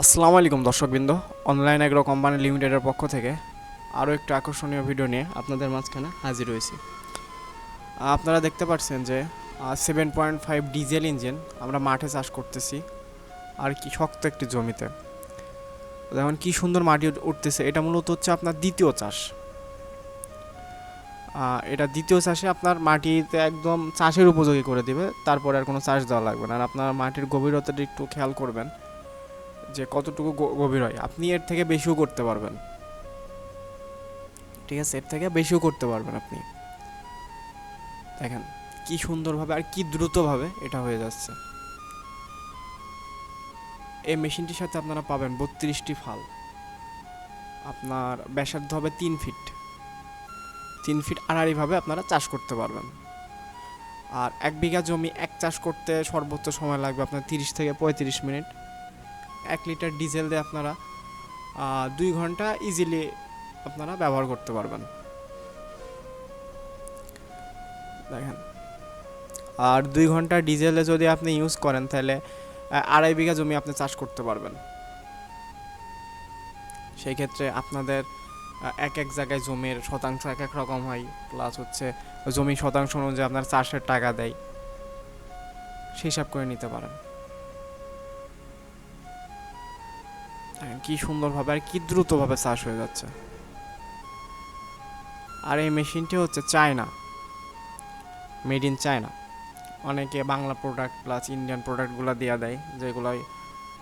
আসসালামু আলাইকুম দর্শকবৃন্দ, অনলাইন এগ্রো কোম্পানি লিমিটেডের পক্ষ থেকে আরও একটু আকর্ষণীয় ভিডিও নিয়ে আপনাদের মাঝখানে হাজির হয়েছি। আপনারা দেখতে পাচ্ছেন যে seven point five diesel engine আমরা মাঠে চাষ করতেছি, আর কি শক্ত একটি জমিতে। যেমন কি সুন্দর মাটি উঠতেছে, এটা মূলত হচ্ছে আপনার দ্বিতীয় চাষ। এটা দ্বিতীয় চাষে আপনার মাটিতে একদম চাষের উপযোগী করে দিবে, তারপরে আর কোনো চাষ দেওয়া লাগবে না। আর আপনার মাটির গভীরতাটা একটু খেয়াল করবেন। যে কতটুকু গভীর হয়। আপনি এর থেকে বেশিও করতে পারবেন। ঠিক আছে? এর থেকে বেশিও করতে পারবেন আপনি। দেখেন, কি সুন্দরভাবে আর কি দ্রুতভাবে এটা হয়ে যাচ্ছে। এই মেশিনটির সাথে আপনারা পাবেন বত্রিশটি ফাল। আপনার ব্যাসার্ধ হবে তিন ফিট। তিন ফিট আড়াআড়িভাবে আপনারা চাষ করতে পারবেন। আর এক বিঘা জমি এক চাষ করতে সর্বোচ্চ সময় লাগবে আপনার তিরিশ থেকে পঁয়ত্রিশ মিনিট। এক লিটার ডিজেল দিয়ে আপনারা দুই ঘণ্টা ইজিলি আপনারা ব্যবহার করতে পারবেন। দেখেন। আর দুই ঘণ্টা ডিজেলে যদি আপনি ইউজ করেন, তাহলে আড়াই বিঘা জমি আপনি চাষ করতে পারবেন। সেই ক্ষেত্রে আপনাদের এক এক জায়গায় জমির শতাংশ এক এক রকম হয় প্লাস হচ্ছে জমি শতাংশ অনুযায়ী আপনার চাষের টাকা দেয়। সেই হিসাব করে নিতে পারেন। দেখেন কি সুন্দরভাবে আর কি দ্রুতভাবে চাষ হয়ে যাচ্ছে। আর এই মেশিনটি হচ্ছে চায়না মেড ইন চায়না। অনেকে বাংলা প্রোডাক্ট প্লাস ইন্ডিয়ান প্রোডাক্টগুলো দেওয়া দেয় যেগুলোই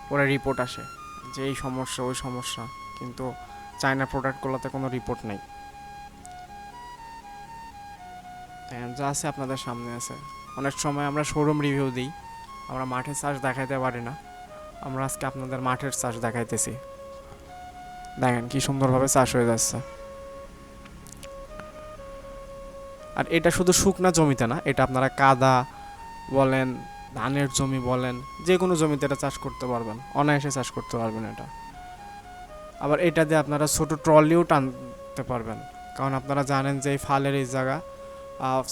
পরে রিপোর্ট আসে যে এই সমস্যা, ওই সমস্যা, কিন্তু চায়না প্রোডাক্টগুলোতে কোনো রিপোর্ট নেই। যা আছে আপনাদের সামনে আছে। অনেক সময় আমরা শোরুম রিভিউ দিই, আমরা মাঠে চাষ দেখাইতে পারি না। আমরা আজকে আপনাদের মাঠের চাষ দেখাইতেছি। দেখেন কি সুন্দরভাবে চাষ হয়ে যাচ্ছে। আর এটা শুধু শুকনা জমিতে না, এটা আপনারা কাদা বলেন, ধানের জমি বলেন যে কোনো জমিতে এটা চাষ করতে পারবেন। অনায়াসে চাষ করতে পারবেন এটা। আবার এটা দিয়ে আপনারা ছোট ট্রলিও টানতে পারবেন। কারণ আপনারা জানেন যে এই ফালের এই জায়গা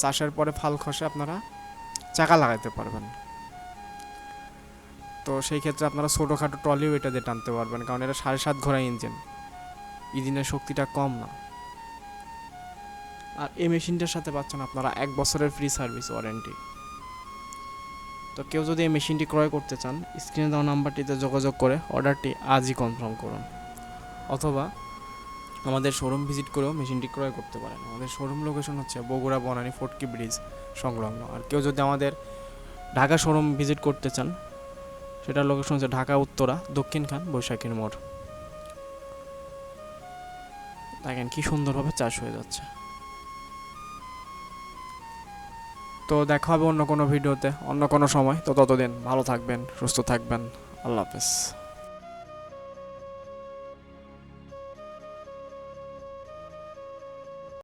চাষের পরে ফাল খসে আপনারা চাকা লাগাইতে পারবেন। তো সেই ক্ষেত্রে আপনারা ছোটোখাটো ট্রলিও এটা দিয়ে টানতে পারবেন, কারণ এটা সাড়ে সাত ঘোড়া ইঞ্জিন। ইঞ্জিনের শক্তিটা কম না। আর এই মেশিনটার সাথে পাচ্ছেন আপনারা এক বছরের ফ্রি সার্ভিস ওয়ারেন্টি। তো কেউ যদি এই মেশিনটি ক্রয় করতে চান, স্ক্রিনে দেওয়া নাম্বারটিতে যোগাযোগ করে অর্ডারটি আজই কনফার্ম করুন। অথবা আমাদের শোরুম ভিজিট করেও মেশিনটি ক্রয় করতে পারেন। আমাদের শোরুম লোকেশন হচ্ছে বগুড়া বনানী ফটকি ব্রিজ সংলগ্ন। আর কেউ যদি আমাদের ঢাকা শোরুম ভিজিট করতে চান সেটার লোকেশন হচ্ছে ঢাকা, উত্তরা, দক্ষিণ খান, বৈশাখীর মোড়। দেখেন কি সুন্দরভাবে চাষ হয়ে যাচ্ছে। তো দেখা হবে অন্য কোনো ভিডিওতে, অন্য কোনো সময়। তো ততদিন ভালো থাকবেন, সুস্থ থাকবেন। আল্লাহ হাফেজ।